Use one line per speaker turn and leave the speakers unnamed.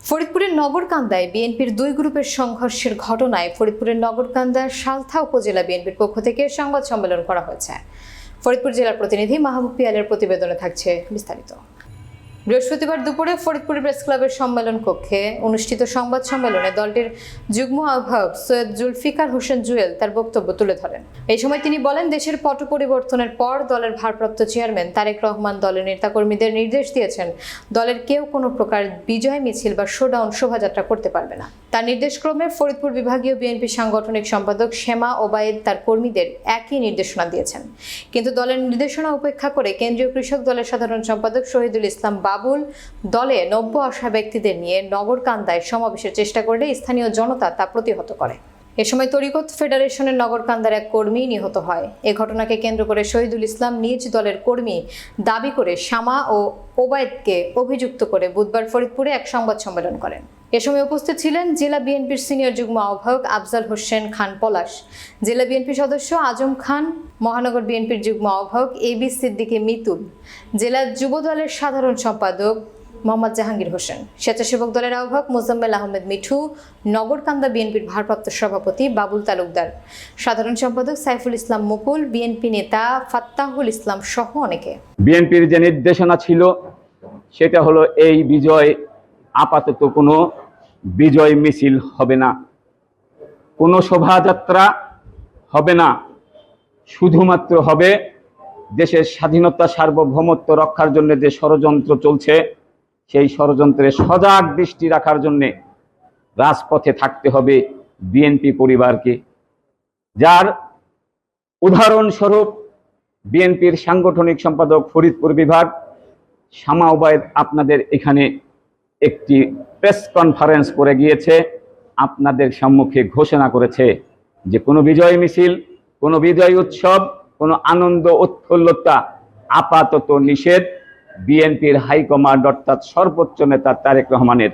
ফরিদপুরের নগরকান্দায় বিএনপির দুই গ্রুপের সংঘর্ষের ঘটনায় ফরিদপুরের নগরকান্দার সালথা উপজেলা বিএনপির পক্ষ থেকে সংবাদ সম্মেলন করা হয়েছে। ফরিদপুর জেলার প্রতিনিধি মাহবুব পিয়ালের প্রতিবেদনে থাকছে বিস্তারিত। বৃহস্পতিবার দুপুরে ফরিদপুর প্রেস ক্লাবের সম্মেলন কক্ষে অনুষ্ঠিত সংবাদ সম্মেলনে দলটির যুগ্ম আহ্বায়ক সৈয়দ জুলফিকার হোসেন জুয়েল তার বক্তব্য তুলে ধরেন। এই সময় তিনি বলেন, দেশের পট পরিবর্তনের পর দলের ভারপ্রাপ্ত চেয়ারম্যান তারেক রহমান দলের নেতাকর্মীদের নির্দেশ দিয়েছেন, দলের কেউ কোনো প্রকার বিজয় মিছিল বা শোডাউন শোভাযাত্রা করতে পারবে না। তার নির্দেশক্রমে ফরিদপুর বিভাগীয় বিএনপি সাংগঠনিক সম্পাদক শ্যামা ওবায়েদ তার কর্মীদের একই নির্দেশনা দিয়েছেন। কিন্তু দলের নির্দেশনা উপেক্ষা করে কেন্দ্রীয় কৃষক দলের সাধারণ সম্পাদক শহীদুল ইসলাম বাবুল দলে নব্য আসা ব্যক্তিদের নিয়ে নগরকান্দায় সমাবেশের চেষ্টা করলে স্থানীয় জনতা তা প্রতিহত করে। এ সময় তরিকত ফেডারেশনের নগরকান্দার এক কর্মী নিহত হয়। এ ঘটনাকে কেন্দ্র করে শহীদুল ইসলাম নিজ দলের কর্মী দাবি করে শামা ও ওবায়দকে অভিযুক্ত করে বুধবার ফরিদপুরে এক সংবাদ সম্মেলন করেন। এ সময় উপস্থিত ছিলেন জেলা বিএনপির সিনিয়র যুগ্ম আহ্বায়ক আফজাল হোসেন খান পলাশ। জেলা বিএনপি সদস্য আজম খান, মহানগর বিএনপির যুগ্ম আহ্বায়ক এ বি সিদ্দিকী মিতুল, জেলা যুব দলের সাধারণ সম্পাদক মোহাম্মদ জাহাঙ্গীর হোসেন, স্বেচ্ছাসেবক দলের আহ্বায়ক মোজাম্মেল আহমেদ মিঠু, নগরকান্দা বিএনপির ভারপ্রাপ্ত সভাপতি বাবুল তালুকদার, সাধারণ সম্পাদক সাইফুল ইসলাম মুকুল, বিএনপি নেতা ফাত্তাহুল ইসলাম সহ অনেকে।
বিএনপির যে নির্দেশনা ছিল, সেটা হলো এই বিজয় আপাতত কোনো বিজয় মিছিল হবে না। কোনো শোভাযাত্রা হবে না। শুধুমাত্র হবে দেশের স্বাধীনতা সার্বভৌমত্ব রক্ষার জন্য যে ষড়যন্ত্র চলছে, সেই ষড়যন্ত্রে সজাগ দৃষ্টি রাখার জন্যে রাজপথে থাকতে হবে বিএনপি পরিবারকে। যার উদাহরণস্বরূপ বিএনপির সাংগঠনিক সম্পাদক ফরিদপুর বিভাগ, শামা ওবায়দ আপনাদের এখানে একটি প্রেস কনফারেন্স করে গিয়েছে, আপনাদের সম্মুখে ঘোষণা করেছে যে কোনো বিজয় মিছিল, কোনো বিজয় উৎসব, কোনো আনন্দ উৎফুল্লতা আপাতত নিষেধ। বিএনপির হাইকমান্ড অর্থাৎ সর্বোচ্চ নেতা তারেক রহমানের